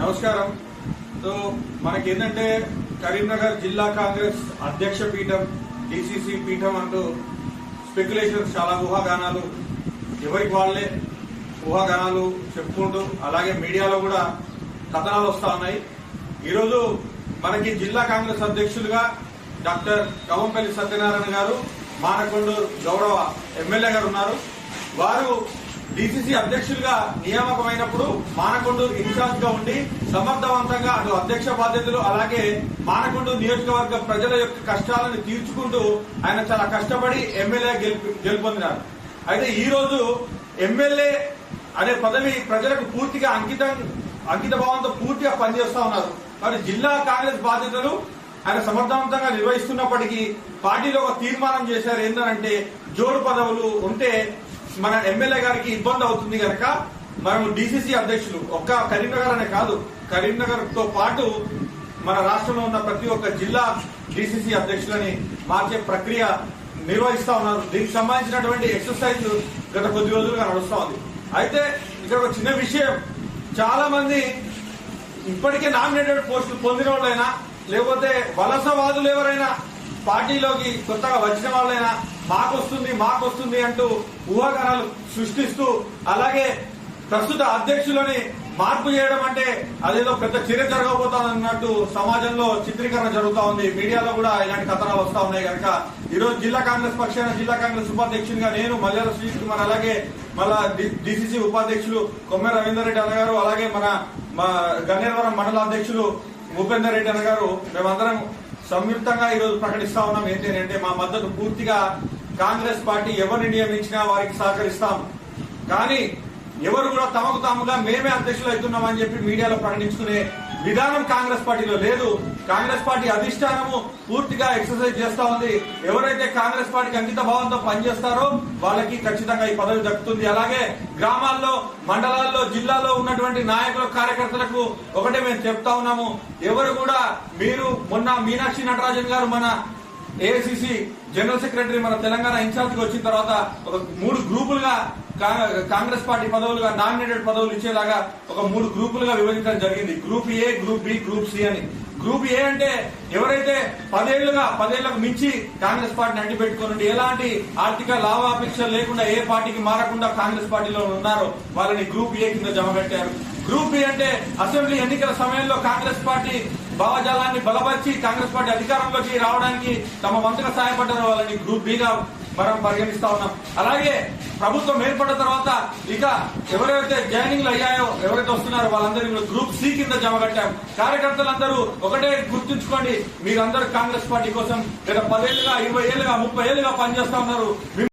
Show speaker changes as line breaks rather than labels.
నమస్కారం. సో మనకి ఏంటంటే కరీంనగర్ జిల్లా కాంగ్రెస్ అధ్యక్ష పీఠం డిసిసి పీఠం అంటూ స్పెక్యులేషన్స్ చాలా ఊహాగానాలు. ఎవరికి వాళ్ళే ఊహాగానాలు చెప్పుకుంటూ అలాగే మీడియాలో కూడా కథనాలు వస్తా ఉన్నాయి. ఈరోజు మనకి జిల్లా కాంగ్రెస్ అధ్యక్షులుగా డాక్టర్ కవంపల్లి సత్యనారాయణ గారు మానకొండూరు గౌరవ ఎమ్మెల్యే గారు ఉన్నారు. వారు డిసిసి అధ్యక్షులుగా నియామకమైనప్పుడు మానకొండూరు ఇన్ఛార్జ్గా ఉండి సమర్థవంతంగా అటు అధ్యక్ష బాధ్యతలు అలాగే మానకొండూరు నియోజకవర్గ ప్రజల యొక్క కష్టాలను తీర్చుకుంటూ ఆయన చాలా కష్టపడి ఎమ్మెల్యే గెలుపు గెలుపొందినారు. అయితే ఈ రోజు ఎమ్మెల్యే అనే పదవి ప్రజలకు పూర్తిగా అంకితం అంకిత భావంతో పూర్తిగా పనిచేస్తా ఉన్నారు. మరి జిల్లా కాంగ్రెస్ బాధ్యతలు ఆయన సమర్థవంతంగా నిర్వహిస్తున్నప్పటికీ పార్టీలో ఒక తీర్మానం చేశారు. ఏంటంటే జోడు పదవులు ఉంటే మన ఎమ్మెల్యే గారికి ఇబ్బంది అవుతుంది కనుక మనం డిసిసి అధ్యక్షులు ఒక్క కరీంనగర్ అనే కాదు కరీంనగర్తో పాటు మన రాష్ట్రంలో ఉన్న ప్రతి ఒక్క జిల్లా డిసిసి అధ్యక్షులని మార్చే ప్రక్రియ నిర్వహిస్తా ఉన్నారు. దీనికి సంబంధించినటువంటి ఎక్సర్సైజ్ గత కొద్ది రోజులుగా నడుస్తా ఉంది. అయితే ఇక్కడ ఒక చిన్న విషయం. చాలా మంది ఇప్పటికే నామినేటెడ్ పోస్టులు పొందిన వాళ్ళైనా లేకపోతే వలసవాదులు ఎవరైనా పార్టీలోకి కొత్తగా వచ్చిన వాళ్ళైనా మాకొస్తుంది మాకొస్తుంది అంటూ ఊహాగానాలు సృష్టిస్తూ అలాగే ప్రస్తుత అధ్యక్షులని మార్పు చేయడం అంటే అదేదో పెద్ద చర్య జరగబోతానన్నట్టు సమాజంలో చిత్రీకరణ జరుగుతా ఉంది. మీడియాలో కూడా ఇలాంటి కథనాలు వస్తా ఉన్నాయి కనుక. ఈరోజు జిల్లా కాంగ్రెస్ పక్షాన జిల్లా కాంగ్రెస్ ఉపాధ్యక్షునిగా నేను మల్లెల శ్రీ కుమార్ అలాగే మళ్ళా డిసిసి ఉపాధ్యక్షులు కొమ్మె రవీందర్ రెడ్డి అన్నగారు అలాగే మన మా గన్నేరవరం మండల అధ్యక్షులు భూపేందర్ రెడ్డి అన్నగారు. మేమందరం సంయుక్తంగా ఈరోజు ప్రకటిస్తా ఉన్నాం. ఏంటి అంటే మా మద్దతు పూర్తిగా కాంగ్రెస్ పార్టీ ఎవరిని నియమించినా వారికి సహకరిస్తాం. కానీ ఎవరు కూడా తమకు తాముగా మేమే అధ్యక్షులు అవుతున్నామని చెప్పి మీడియాలో ప్రకటించుకునే విధానం కాంగ్రెస్ పార్టీలో లేదు. కాంగ్రెస్ పార్టీ అధిష్టానము పూర్తిగా ఎక్సర్సైజ్ చేస్తా ఉంది. ఎవరైతే కాంగ్రెస్ పార్టీకి అంకిత భావంతో పనిచేస్తారో వాళ్ళకి ఖచ్చితంగా ఈ పదవి దక్కుతుంది. అలాగే గ్రామాల్లో మండలాల్లో జిల్లాలో ఉన్నటువంటి నాయకుల కార్యకర్తలకు ఒకటే మేము చెప్తా ఉన్నాము. ఎవరు కూడా మీరు మొన్న మీనాక్షి నటరాజన్ గారు మన ఏఐసిసి జనరల్ సెక్రటరీ మన తెలంగాణ ఇన్ఛార్జ్ వచ్చిన తర్వాత ఒక మూడు గ్రూపులుగా కాంగ్రెస్ పార్టీ పదవులుగా నామినేటెడ్ పదవులు ఇచ్చేలాగా ఒక మూడు గ్రూపులుగా విభజించడం జరిగింది. Group A group B group C అని. గ్రూప్ ఏ అంటే ఎవరైతే పదేళ్ళుగా పదేళ్ళకు మించి కాంగ్రెస్ పార్టీని అంటి పెట్టుకుని ఎలాంటి ఆర్థిక లాభాపేక్ష లేకుండా ఏ పార్టీకి మారకుండా కాంగ్రెస్ పార్టీలో ఉన్నారో వాళ్ళని గ్రూప్ ఏ కింద జమపెట్టారు గ్రూప్ బి అంటే అసెంబ్లీ ఎన్నికల సమయంలో కాంగ్రెస్ పార్టీ భావజాలాన్ని బలపరిచి కాంగ్రెస్ పార్టీ అధికారంలోకి రావడానికి తమ వంతుగా సహాయపడ్డారు వాళ్ళని గ్రూప్ బిగా మనం పరిగణిస్తా ఉన్నాం. అలాగే ప్రభుత్వం ఏర్పడిన తర్వాత ఇక ఎవరైతే జాయినింగ్లు అయ్యాయో ఎవరైతే వస్తున్నారో వాళ్ళందరూ గ్రూప్ సి కింద జమ కట్టాం. కార్యకర్తలందరూ ఒకటే గుర్తుంచుకోండి మీరందరూ కాంగ్రెస్ పార్టీ కోసం గత పదేళ్ళుగా ఇరవై ఏళ్ళుగా ముప్పై ఏళ్ళుగా పనిచేస్తా ఉన్నారు.